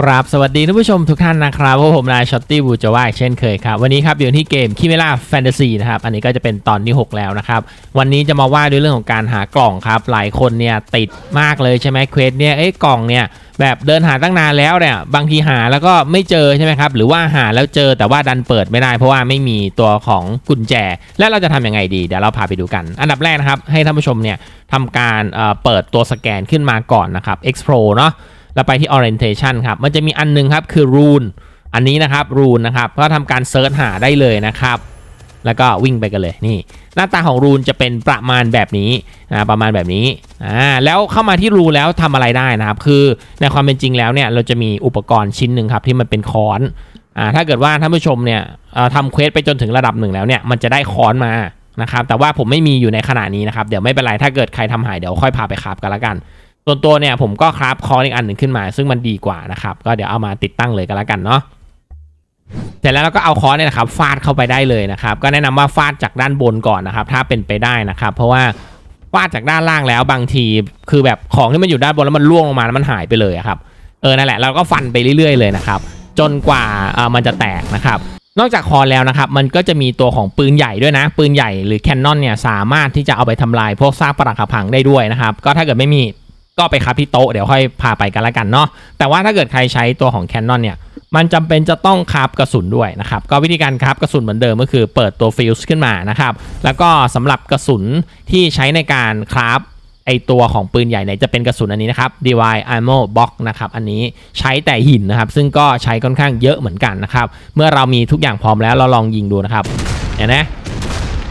ครับสวัสดีท่านผู้ชมทุกท่านนะครับพวกผมนายช็อตตี้บูจาว่าเช่นเคยครับ วันนี้ครับอยู่ที่เกมคิเมล่าแฟนตาซีนะครับ อันนี้ก็จะเป็นตอนที่ 6 แล้วนะครับ วันนี้จะมาว่าด้วยเรื่องของการหากล่องครับ หลายคนเนี่ยติดมากเลยใช่ไหมเควสเนี่ยเอ้ยกล่องเนี่ยแบบเดินหาตั้งนานแล้วเนี่ยบางทีหาแล้วก็ไม่เจอใช่ไหมครับ หรือว่าหาแล้วเจอแต่ว่าดันเปิดไม่ได้ เพราะว่าไม่มีตัวของกุญแจ และเราจะทำยังไงดีเดี๋ยวเราพาไปดูกัน อันดับแรกนะครับให้ท่านผู้ชมเนี่ยทำการเอ่อเปิดตัวสแกนขึ้นมาก่อนนะครับ Explore เนาะ แล้วไปที่ orientation ครับ มันจะมีอันหนึงครับคือ rune อันนี้นะครับ rune นะครับก็ทำการเซิร์ชหาได้เลยนะครับ แล้วก็วิ่งไปกันเลยนี่ หน้าตาของ rune จะเป็นประมาณแบบนี้นะประมาณแบบนี้อ่าแล้วเข้ามาที่ rune แล้วทำอะไรได้นะครับ คือในความเป็นจริงแล้วเนี่ยเราจะมีอุปกรณ์ชิ้นหนึ่งครับที่มันเป็นค้อนอ่าถ้าเกิดว่าท่านผู้ชมเนี่ยทำเควสไปจนถึงระดับหนึ่งแล้วเนี่ยมันจะได้ค้อนมานะครับแต่ว่าผมไม่มีอยู่ในขณะนี้นะครับเดี๋ยวไม่เป็นไรถ้าเกิดใครทำหายเดี๋ยวค่อยพาไปคราบกันละกัน ส่วนตัวเนี่ยผมก็คราฟคอนอีกอันหนึ่งขึ้นมา ซึ่งมันดีกว่านะครับ ก็เดี๋ยวเอามาติดตั้งเลยกันแล้วกันเนาะเสร็จแล้วเราก็เอาคอนเนี่ยนะครับฟาดเข้าไปได้เลยนะครับ ก็แนะนำว่าฟาดจากด้านบนก่อนนะครับ ถ้าเป็นไปได้นะครับ เพราะว่าฟาดจากด้านล่างแล้วบางทีคือแบบของที่มันอยู่ด้านบนแล้วมันล่วงลงมาแล้วมันหายไปเลยครับเออนั่นแหละเราก็ฟันไปเรื่อยๆเลยนะครับ จนกว่าเออมันจะแตกนะครับ นอกจากคอแล้วนะครับ มันก็จะมีตัวของปืนใหญ่ด้วยนะ ปืนใหญ่หรือแคนนอนเนี่ยสามารถที่จะเอาไปทำลายพวกซากปรักหักพังได้ด้วยนะครับ ก็ถ้าเกิดไม่มี ก็ไปครับที่โต๊ะเดี๋ยวค่อยพาไปกันละกันเนาะแต่ว่าถ้าเกิดใครใช้ตัวของแคนนอนเนี่ยมันจำเป็นจะต้องคราฟกระสุนด้วยนะครับ ก็วิธีการคราฟกระสุนเหมือนเดิมก็คือเปิดตัวฟิลส์ขึ้นมานะครับ แล้วก็สำหรับกระสุนที่ใช้ในการคราฟไอตัวของปืนใหญ่เนี่ยจะเป็นกระสุนอันนี้นะครับ DY Ammo Box นะครับ อันนี้ใช้แต่หินนะครับ ซึ่งก็ใช้ค่อนข้างเยอะเหมือนกันนะครับ เมื่อเรามีทุกอย่างพร้อมแล้วเราลองยิงดูนะครับเห็นไหม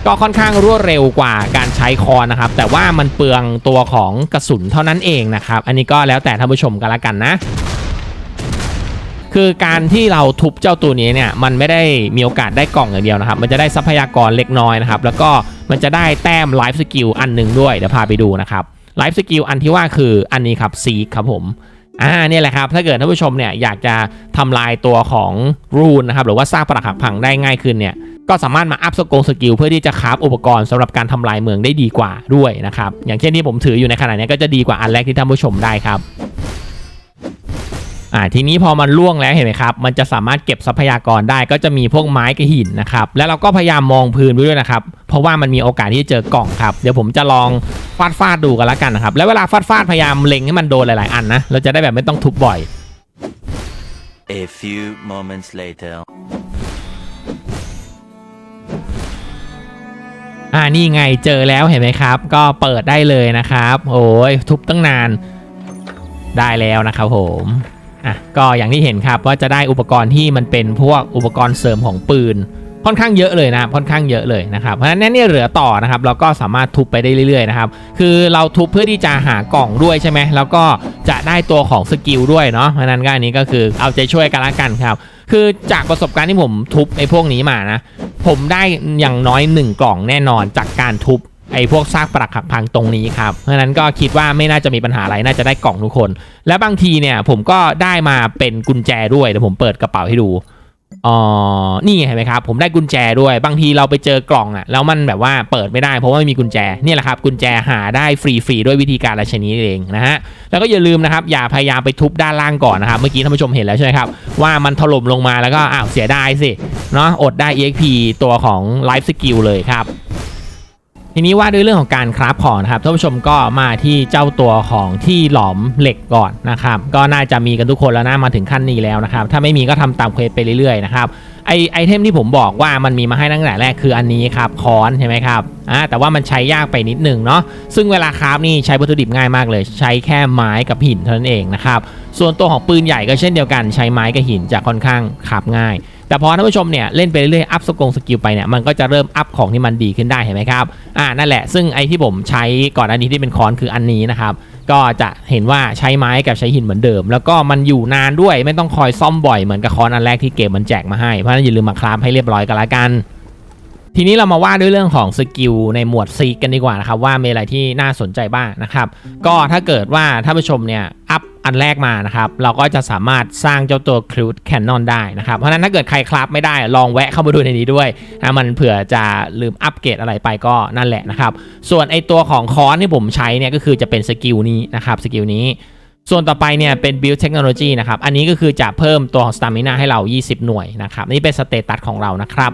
ก็ค่อนข้างรวดเร็วกว่าการใช้คอนนะครับ แต่ว่ามันเปลืองตัวของกระสุนเท่านั้นเองนะครับ อันนี้ก็แล้วแต่ท่านผู้ชมกันละกันนะคือการที่เราทุบเจ้าตัวนี้เนี่ยมันไม่ได้มีโอกาสได้กล่องอย่างเดียวนะครับ มันจะได้ทรัพยากรเล็กน้อยนะครับ แล้วก็มันจะได้แต้มไลฟ์สกิลอันหนึ่งด้วยเดี๋ยวพาไปดูนะครับไลฟ์สกิลอันที่ว่าคืออันนี้ครับซีครับผมอ่าเนี่ยแหละครับ ถ้าเกิดท่านผู้ชมเนี่ยอยากจะทำลายตัวของรูนนะครับหรือว่าสร้างปรักหักพังได้ง่ายขึ้นเนี่ย ก็สามารถมาอัพสกงสกิลเพื่อที่จะคราฟอุปกรณ์สำหรับการทำลายเมืองได้ดีกว่าด้วยนะครับ อย่างเช่นที่ผมถืออยู่ในขณะนี้ก็จะดีกว่าอันแรกที่ท่านผู้ชมได้ครับอ่าทีนี้พอมันล่วงแล้วเห็นไหมครับ มันจะสามารถเก็บทรัพยากรได้ก็จะมีพวกไม้กับหินนะครับ แล้วเราก็พยายามมองพื้นไปด้วยนะครับ เพราะว่ามันมีโอกาสที่จะเจอกล่องครับ เดี๋ยวผมจะลองฟาดฟาดดูกันล้วกันนะครับ แล้วเวลาฟาดฟาดพยายามเล็งให้มันโดนหลาย ๆ อันนะ เราจะได้แบบไม่ต้องทุบบ่อย A few moments later. นี่ไงเจอแล้วเห็นไหมครับ ก็เปิดได้เลยนะครับ โอ้ยทุบตั้งนานได้แล้วนะครับผมอะก็อย่างที่เห็นครับว่าจะได้อุปกรณ์ที่มันเป็นพวกอุปกรณ์เสริมของปืน ค่อนข้างเยอะเลยนะค่อนข้างเยอะเลยนะครับเพราะฉะนั้นเนี่ยเหลือต่อนะครับเราก็สามารถทุบไปได้เรื่อยๆนะครับคือเราทุบเพื่อที่จะหากล่องด้วยใช่ไหมแล้วก็จะได้ตัวของสกิลด้วยเนาะเพราะฉะนั้นก็อันนี้ก็คือเอาใจช่วยกันละกันครับคือจากประสบการณ์ที่ผมทุบไอ้พวกนี้มานะผมได้อย่างน้อย 1 กล่องแน่นอนจากการทุบไอ้พวกซากปรักหักพังตรงนี้ครับ เพราะฉะนั้นก็คิดว่าไม่น่าจะมีปัญหาอะไร น่าจะได้กล่องทุกคน และบางทีเนี่ยผมก็ได้มาเป็นกุญแจด้วย เดี๋ยวผมเปิดกระเป๋าให้ดู อ๋อ นี่เห็นไหมครับ ผมได้กุญแจด้วย บางทีเราไปเจอกล่องอะ่ะแล้วมันแบบว่าเปิดไม่ได้เพราะว่าไม่มีกุญแจเนี่ยแหละครับ กุญแจหาได้ฟรีๆด้วยวิธีการราชนี้เองนะฮะ แล้วก็อย่าลืมนะครับ อย่าพยายามไปทุบด้านล่างก่อนนะครับ เมื่อกี้ท่านผู้ชมเห็นแล้วใช่ไหมครับ ว่ามันถล่มลงมาแล้วก็อ้าวเสียดายสิ เนาะอดได้ EXP ตัวของ Life Skill เลยครับ ทีนี้ว่าด้วยเรื่องของการคราฟของนะครับท่านผู้ชมก็มาที่เจ้าตัวของที่หลอมเหล็กก่อนนะครับ ก็น่าจะมีกันทุกคนแล้วนะมาถึงขั้นนี้แล้วนะครับ ถ้าไม่มีก็ทำตามเควสไปเรื่อยๆนะครับไอไอเทมที่ผมบอกว่ามันมีมาให้ตั้งแต่แรกคืออันนี้ครับคอนใช่ไหมครับอ่าแต่ว่ามันใช้ยากไปนิดหนึ่งเนาะซึ่งเวลาคราฟนี่ใช้วัตถุดิบง่ายมากเลย ใช้แค่ไม้กับหินเท่านั้นเองนะครับส่วนตัวของปืนใหญ่ก็เช่นเดียวกัน ใช้ไม้กับหินจะค่อนข้างคราฟง่าย แต่พอท่านผู้ชมเนี่ยเล่นไปเรื่อยๆอัพสกงสกิลไปเนี่ยมันก็จะเริ่มอัพของที่มันดีขึ้นได้เห็นไหมครับอ่านั่นแหละซึ่งไอที่ผมใช้ก่อนอันนี้ที่เป็นค้อนคืออันนี้นะครับก็จะเห็นว่าใช้ไม้กับใช้หินเหมือนเดิม แล้วก็มันอยู่นานด้วยไม่ต้องคอยซ่อมบ่อยเหมือนกับค้อนอันแรกที่เกมมันแจกมาให้เพราะนั้นอย่าลืมมาคราฟให้เรียบร้อยกันละกันทีนี้เรามาว่าด้วยเรื่องของสกิลในหมวดซีกันดีกว่านะครับว่ามีอะไรที่น่าสนใจบ้างนะครับก็ถ้าเกิดว่าท่านผู้ชมเนี่ยอัพ อันแรกมานะครับ เราก็จะสามารถสร้างเจ้าตัวครูดแคนนอนได้นะครับ เพราะฉะนั้นถ้าเกิดใครคราฟไม่ได้ลองแวะเข้ามาดูในนี้ด้วยนะมันเผื่อจะลืมอัปเกรดอะไรไปก็นั่นแหละนะครับ ส่วนไอตัวของคอนที่ผมใช้เนี่ยก็คือจะเป็นสกิลนี้นะครับสกิลนี้ส่วนต่อไปเนี่ยเป็น build technology นะครับ อันนี้ก็คือจะเพิ่มตัวของ stamina ให้เรา 20 หน่วยนะครับ นี่เป็นสเตตัสของเรานะครับ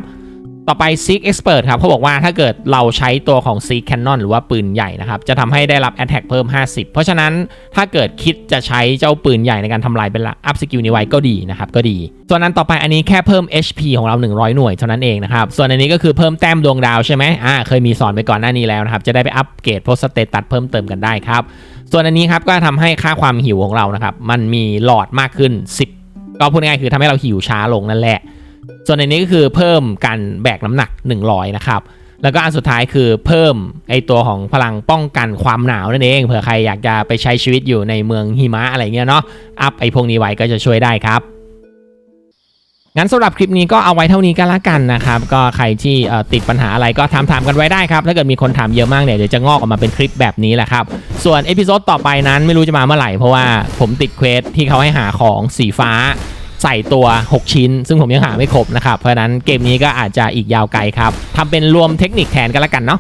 ต่อไป Seek Expert ครับเขาบอกว่าถ้าเกิดเราใช้ตัวของ Seek Cannon หรือว่าปืนใหญ่นะครับ จะทำให้ได้รับ Attack เพิ่ม 50 เพราะฉะนั้นถ้าเกิดคิดจะใช้เจ้าปืนใหญ่ในการทำลายเป็นละ up skill นี้ไว้ก็ดีนะครับก็ดี ส่วนนั้นต่อไปอันนี้แค่เพิ่ม HP ของเรา 100 หน่วยเท่านั้นเองนะครับ ส่วนอันนี้ก็คือเพิ่มแต้มดวงดาวใช่ไหมอ่าเคยมีสอนไปก่อนหน้านี้แล้วนะครับจะได้ไปอัปเกรดโพวกสเตตัสเพิ่มเติมกันได้ครับส่วนอันนี้ครับก็ทำให้ค่าความหิวของเรานะครับมันมีหลอดมากขึ้น 10 ก็พูดง่ายคือทำให้เราหิวช้าลงนั่นแหละ ส่วนอันนี้ก็คือเพิ่มการแบกน้ำหนัก 100 นะครับแล้วก็อันสุดท้ายคือเพิ่มไอตัวของพลังป้องกันความหนาวนั่นเองเผื่อใครอยากจะไปใช้ชีวิตอยู่ในเมืองหิมะอะไรเงี้ยเนาะอัพไอพวกนี้ไว้ก็จะช่วยได้ครับงั้นสำหรับคลิปนี้ก็เอาไว้เท่านี้ก็แล้วกันนะครับ ก็ใครที่ติดปัญหาอะไรก็ถามถามๆกันไว้ได้ครับ ถ้าเกิดมีคนถามเยอะมากเนี่ยเดี๋ยวจะงอกออกมาเป็นคลิปแบบนี้แหละครับ ส่วนเอพิโซดต่อไปนั้นไม่รู้จะมาเมื่อไหร่เพราะว่าผมติดเควสที่เขาให้หาของสีฟ้า ใส่ตัว 6 ชิ้น ซึ่งผมยังหาไม่ครบนะครับ เพราะนั้นเกมนี้ก็อาจจะอีกยาวไกลครับทำเป็นรวมเทคนิคแทนกันละกันเนาะ